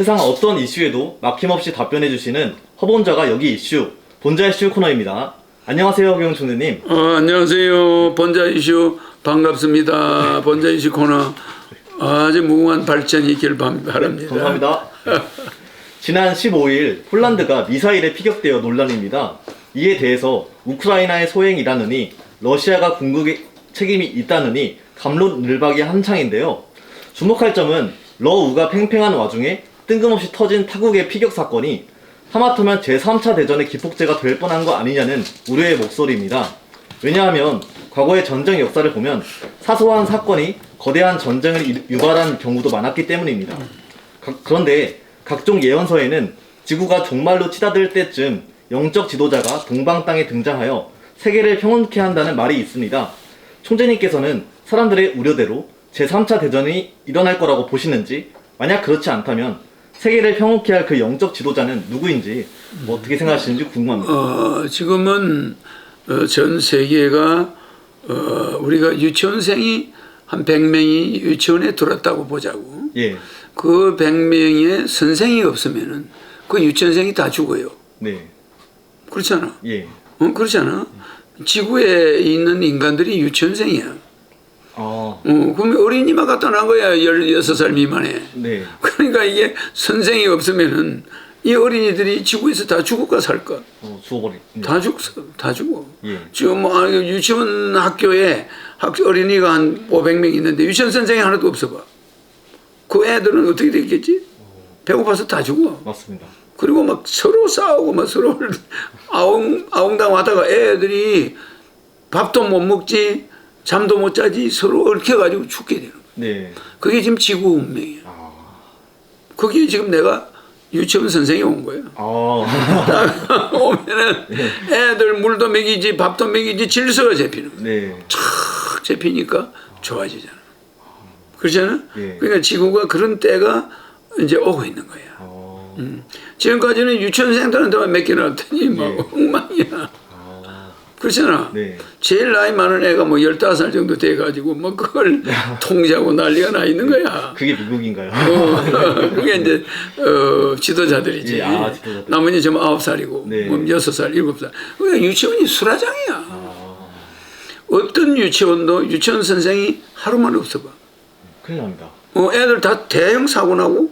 세상 어떤 이슈에도 막힘없이 답변해 주시는 허본자가 여기 이슈 본자 이슈 코너입니다. 안녕하세요, 총리님. 어, 안녕하세요. 본자 이슈 반갑습니다. 본자 이슈 코너 아주 무궁한 발전이 있길 바- 바랍니다. 감사합니다. 지난 15일 폴란드가 미사일에 피격되어 논란입니다. 이에 대해서 우크라이나의 소행이라느니 러시아가 궁극의 책임이 있다느니 감론을박이 한창인데요. 주목할 점은 러우가 팽팽한 와중에 뜬금없이 터진 타국의 피격 사건이 하마터면 제3차 대전의 기폭제가 될 뻔한 거 아니냐는 우려의 목소리입니다. 왜냐하면 과거의 전쟁 역사를 보면 사소한 사건이 거대한 전쟁을 이- 유발한 경우도 많았기 때문입니다. 가- 그런데 각종 예언서에는 지구가 종말로 치닫을 때쯤 영적 지도자가 동방 땅에 등장하여 세계를 평온케 한다는 말이 있습니다. 총재님께서는 사람들의 우려대로 제3차 대전이 일어날 거라고 보시는지 만약 그렇지 않다면 세계를 평온케 할 그 영적 지도자는 누구인지 뭐 어떻게 생각하시는지 궁금합니다. 어, 지금은 어, 전 세계가 어, 우리가 유치원생이 한 100명이 유치원에 들었다고 보자고. 예, 그 100명의 선생이 없으면은 그 유치원생이 다 죽어요. 네, 그렇잖아. 예, 어, 그렇잖아. 지구에 있는 인간들이 유치원생이야. 어, 어, 그러면 어린이만 갖다 놔 거야. 16살 미만에. 네, 그러니까 이게 선생이 없으면은 이 어린이들이 지구에서 다 죽을까 살까? 어, 죽어버리. 네. 다 죽어. 다 죽어. 예. 지금 뭐 아, 유치원 학교에 학 어린이가 한 500명 있는데 유치원 선생이 하나도 없어 봐. 그 애들은 어떻게 됐겠지? 배고파서 다 죽어. 맞습니다. 그리고 막 서로 싸우고 막 서로를 아웅 아웅당 하다가 애들이 밥도 못 먹지 잠도 못 자지 서로 얽혀가지고 죽게 되는 거야. 네, 그게 지금 지구 운명이야. 아, 거기에 지금 내가 유치원 선생이 온 거야. 아, 오면은 애들 물도 먹이지 밥도 먹이지 질서가 잡히는 거야. 네, 탁 잡히니까 좋아지잖아. 그렇잖아? 예. 그러니까 지구가 그런 때가 이제 오고 있는 거야. 어, 음. 지금까지는 유치원생들한테만 맡겨놨더니 막 예. 엉망이야. 아, 그렇잖아. 네, 제일 나이 많은 애가 뭐 15살 정도 돼가지고 뭐 그걸 통제하고 난리가 나 있는 거야. 그게 미국인가요? 어, 그게 이제 어, 지도자들이지. 예, 아, 지도자들. 나머지 좀 아홉 살이고, 네. 뭐 여섯 살, 일곱 살. 그러니까 유치원이 수라장이야. 아, 어떤 유치원도 유치원 선생이 하루만 없어봐. 큰일 납니다. 어, 애들 다 대형 사고 나고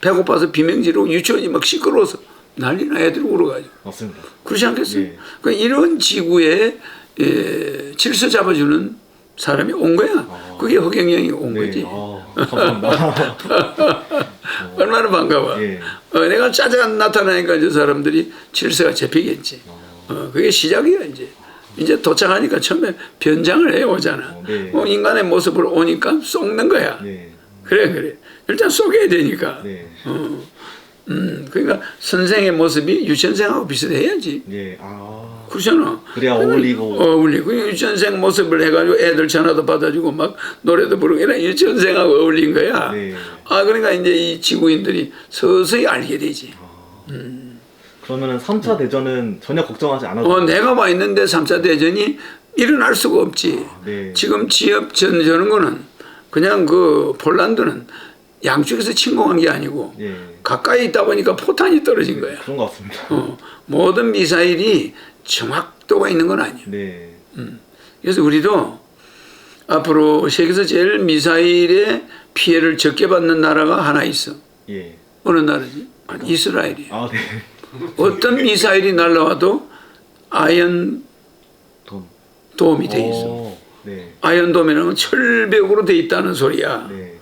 배고파서 비명지르고 유치원이 막 시끄러워서 난리나 애들 울어가지고. 맞습니다. 그렇지 않겠어요? 예. 그러니까 이런 지구에 에, 질서 잡아주는 사람이 온 거야. 그게 허경영이 온 네, 거지. 아, 감사합니다. 얼마나 반가워. 예. 어, 내가 짜잔 나타나니까 이제 사람들이 질서가 잡히겠지. 어, 그게 시작이야 이제. 이제 도착하니까 처음에 변장을 해 오잖아. 어, 네. 어, 인간의 모습을 오니까 쏙는 거야. 네, 그래 그래. 일단 속여야 되니까. 네, 음, 그러니까 선생의 모습이 유치원생하고 비슷해야지. 네, 아, 그렇잖아. 그래야 어울리고. 어울리고 유치원생 모습을 해가지고 애들 전화도 받아주고 막 노래도 부르고 이런 유치원생하고 어울린 거야. 네. 아 그러니까 이제 이 지구인들이 서서히 알게 되지. 그러면은 3차 대전은 전혀 걱정하지 않아도 어 내가 와 있는데 3차 대전이 일어날 수가 없지. 네. 지금 지역 전 저런 거는 그냥 그 폴란드는 양쪽에서 침공한 게 아니고 예, 가까이 있다 보니까 포탄이 떨어진 거야. 그런 것 같습니다. 어, 모든 미사일이 정확도가 있는 건 아니야. 네, 그래서 우리도 앞으로 세계에서 제일 미사일의 피해를 적게 받는 나라가 하나 있어. 예, 어느 나라지? 아니, 이스라엘이야. 아, 네, 어떤 미사일이 날라와도 아연 돈. 도움이 돼 있어. 어, 네, 아연 도움이라는 철벽으로 돼 있다는 소리야. 네,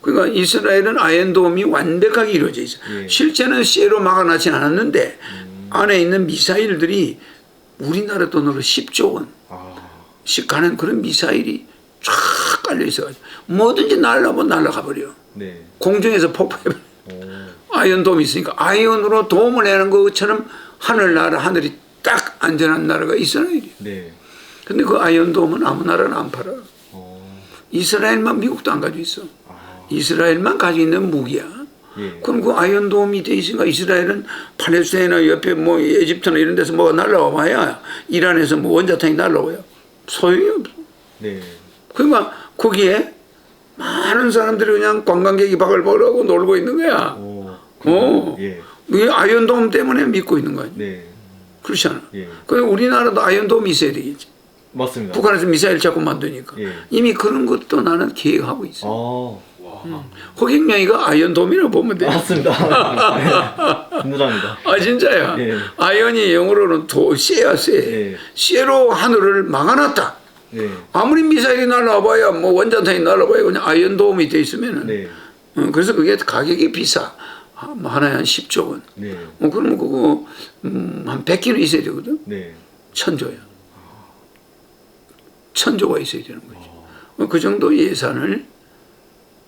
그러니까 이스라엘은 아연 도움이 완벽하게 이루어져 있어. 예. 실제는 쇠로 막아놨진 않았는데 안에 있는 미사일들이 우리나라 돈으로 10조 원. 아, 씩 가는 그런 미사일이 쫙 깔려 있어가지고 뭐든지 날라면 날아가 버려. 네, 공중에서 폭파해. 어, 아이언돔이 있으니까 아이언으로 도움을 내는 것처럼 하늘나라 하늘이 딱 안전한 나라가 이스라엘이야. 네, 근데 그 아이언돔은 아무 나라나 안 팔아. 어, 이스라엘만 미국도 안 가지고 있어. 아, 이스라엘만 가지고 있는 무기야. 예, 그럼 그 아이언돔이 돼 있으니까 이스라엘은 팔레스타인이나 옆에 뭐 에집트나 이런 데서 뭐가 날라와 봐야 이란에서 뭐 원자탄이 날라와요. 소용이 없어. 네, 그러니까 거기에 많은 사람들이 그냥 관광객이 바글바글하고 놀고 있는 거야. 오, 어. 예, 이 아이언돔 때문에 믿고 있는 거야. 네, 그렇지 않아. 예, 그래 우리나라도 아이언돔이 있어야 되겠지. 맞습니다. 북한에서 미사일 자꾸 만드니까. 예. 이미 그런 것도 나는 계획하고 있어. 아, 호갱명이가 아이언 돔이라고 보면 돼. 맞습니다. 네. 든든합니다. 아 진짜야. 예. 아이언이 영어로는 도 쎄야 쎄. 예. 쎄로 하늘을 막아놨다. 네, 아무리 미사일이 날라와봐야 뭐 원자탄이 날라와야 그냥 아이언돔이 돼 있으면은. 네, 어, 그래서 그게 가격이 비싸. 하나에 한 10조 원. 네, 어, 그러면 그거 음, 한 100kg 있어야 되거든. 네, 천조야. 천조가 있어야 되는 거지. 어, 그 정도 예산을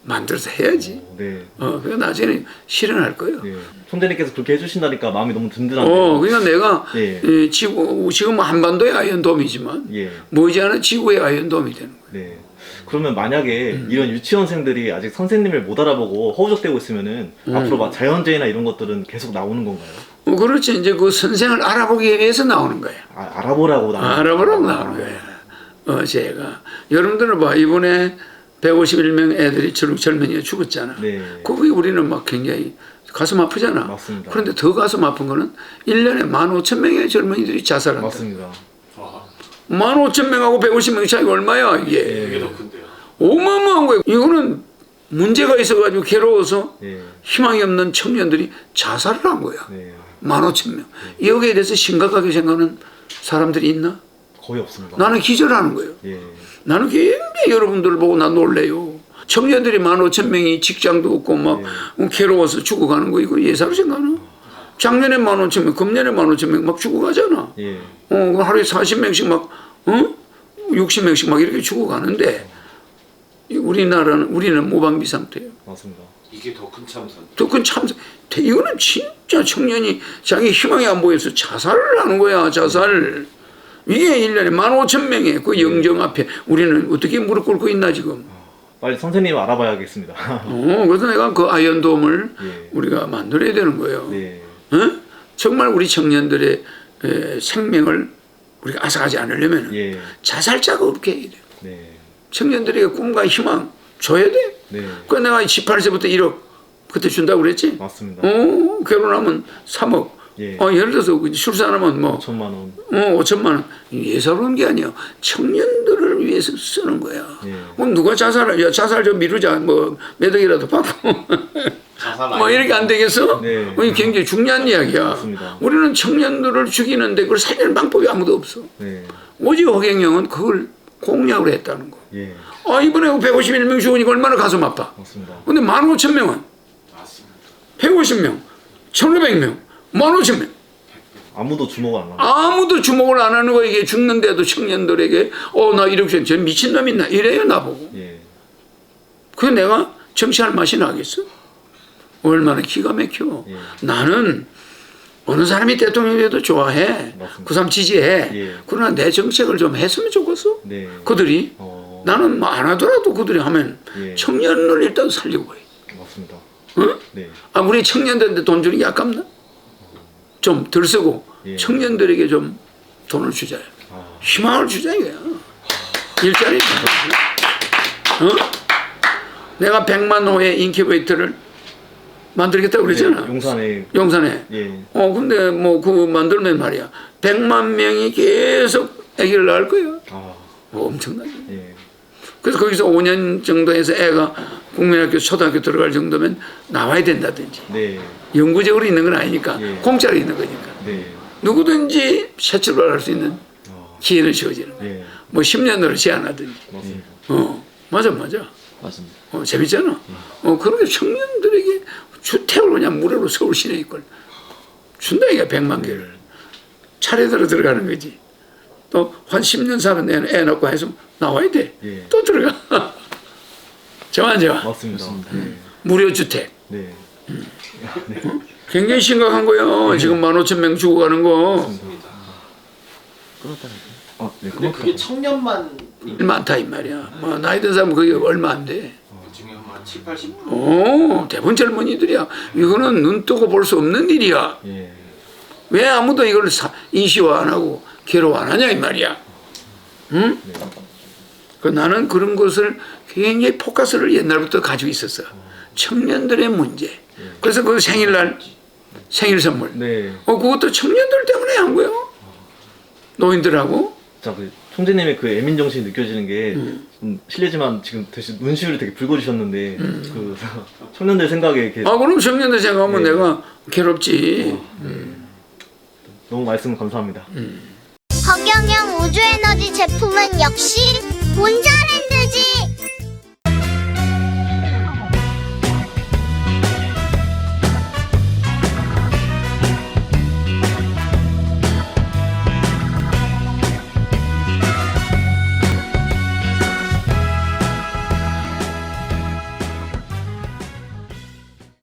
만들어서 해야지. 오, 네, 어, 그 나중에 실현할 거예요. 네. 손대님께서 그렇게 해주신다니까 마음이 너무 든든한데요. 어, 그러니까 내가 예. 이 지구 지금 한반도의 아이언돔이지만 예, 머지않은 지구의 아이언돔이 되는 거예요. 네. 그러면 만약에 음. 이런 유치원생들이 아직 선생님을 못 알아보고 허우적대고 있으면은 음. 앞으로 막 자연재해나 이런 것들은 계속 나오는 건가요? 어, 그렇지 이제 그 선생을 알아보기 위해서 나오는 거예요. 아, 알아보라고 나오는 알아보라고. 나오는 거예요. 어, 제가 여러분들은 봐 이번에 151명 애들이 젊- 젊은이가 죽었잖아. 네. 거기 우리는 막 굉장히 가슴 아프잖아. 맞습니다. 그런데 더 가슴 아픈 거는 1년에 15,000명의 젊은이들이 자살한다. 맞습니다. 15,000명하고 150명 차이가 얼마야 이게. 이게 더 큰데요. 어마어마한 거예요. 이거는 문제가 있어가지고 괴로워서 네, 희망이 없는 청년들이 자살을 한 거야. 네. 15,000명. 여기에 대해서 심각하게 생각하는 사람들이 있나? 거의 없습니다. 나는 기절하는 거예요. 예, 나는 굉장히 여러분들을 보고 난 놀래요. 청년들이 15,000명이 직장도 없고 막 네. 괴로워서 죽어가는 거 이거 예사로 생각하나? 작년에 15,000명, 금년에 15,000명 막 죽어가잖아. 예, 어, 하루에 40명씩 막, 어? 60명씩 막 이렇게 죽어가는데 이 우리나라는, 우리는 무방비 상태예요. 맞습니다. 이게 더 큰 참사. 더큰 참사. 이거는 진짜 청년이 자기 희망이 안 보여서 자살을 하는 거야, 자살. 이게 1년에 15,000명에 그 영정 앞에 우리는 어떻게 무릎 꿇고 있나 지금. 빨리 선생님 알아봐야겠습니다. 어, 그래서 내가 그 아이언돔을 예. 우리가 만들어야 되는 거예요. 네, 어? 정말 우리 청년들의 에, 생명을 우리가 앗아가지 않으려면 예, 자살자가 없게 해야 돼. 네, 청년들에게 꿈과 희망 줘야 돼. 네, 그 내가 18세부터 1억 그때 준다고 그랬지. 맞습니다. 어, 결혼하면 3억. 예. 어, 예를 들어서 그 출산하면 뭐 5천만 원. 어, 5천만 원. 예사로운 게 아니야. 청년들을 위해서 쓰는 거야. 예. 그럼 누가 자살을, 야, 자살 좀 미루자. 뭐, 몇 억이라도 받고. 자살 뭐, 이렇게 안 되겠어? 네. 어, 굉장히 중요한 이야기야. 맞습니다. 우리는 청년들을 죽이는데 그걸 살리는 방법이 아무도 없어. 네, 오직 허경영은 그걸 공약으로 했다는 거. 예, 아, 이번에 151명 죽으니까 얼마나 가슴 아파. 맞습니다. 근데 15,000명은 맞습니다. 150명, 1,500명, 15,000명. 아무도 주목을 안 하고. 아무도 주목을 안 하는 거 이게 죽는데도 청년들에게 어 나 이렇게 저 미친놈 있나 이래요 나보고 예, 그 내가 정치할 맛이 나겠어 얼마나 기가 막혀 예. 나는 어느 사람이 대통령이 돼도 좋아해 맞습니다. 그 사람 지지해 예. 그러나 내 정책을 좀 했으면 좋겠어 네. 그들이 어, 나는 뭐 안 하더라도 그들이 하면 예. 청년을 일단 살리고 해 맞습니다. 어? 네, 아 우리 청년들한테 돈 주는 게 아깝나 좀 덜 쓰고 예. 청년들에게 좀 돈을 주자 아, 희망을 주자 이거야. 일자리. 어? 내가 100만 호의 인큐베이터를 만들겠다고 그랬잖아. 네, 용산에 용산에. 예, 어 근데 뭐그 만들면 말이야. 100만 명이 계속 아기를 낳을 거야. 아, 뭐 엄청나게. 예, 그래서 거기서 5년 정도 해서 애가 국민학교 초등학교 들어갈 정도면 나와야 된다든지. 네, 영구적으로 있는 건 아니니까 예. 공짜로 있는 거니까. 네, 누구든지 새 출발할 수 있는 아, 기회는 주어지는. 예, 뭐 10년으로 제한하든지. 맞습니다. 어, 맞아, 맞아. 맞습니다. 어, 재밌잖아. 어, 그렇게 청년들에게 주택을 그냥 무료로 서울 시내에 걸 준다, 이게 100만 개를. 차례 대로 들어가는 거지. 또, 한 10년 사는 애는 애 낳고 해서 나와야 돼. 예. 또 들어가. 좋아, 좋아. 맞습니다. 네, 무료 주택. 네, 굉장히 심각한 거예요. 지금 15,000명 죽어가는 거. 아, 네, 근데 그게 청년만 많다, 이 말이야. 뭐, 나이 든 사람은 그게 얼마 안 돼. 그한 7, 80%. 오, 대부분 젊은이들이야. 이거는 눈 뜨고 볼 수 없는 일이야. 예, 왜 아무도 이걸 사, 인식화 안 하고 괴로워 안 하냐 이 말이야. 응? 그 나는 그런 것을 굉장히 포커스를 옛날부터 가지고 있었어. 청년들의 문제. 그래서 그 생일날 생일 선물. 네. 어 그것도 청년들 때문에 한 거예요. 노인들하고. 자, 그 총재님의 그 애민 정신이 느껴지는 게 음. 좀 실례지만 지금 대신 눈시울이 되게 붉어지셨는데 그 청년들 생각에 이렇게 아 그럼 청년들 생각하면 네. 내가 괴롭지. 너무 말씀 감사합니다. 음. 허경영 우주에너지 제품은 역시 원자력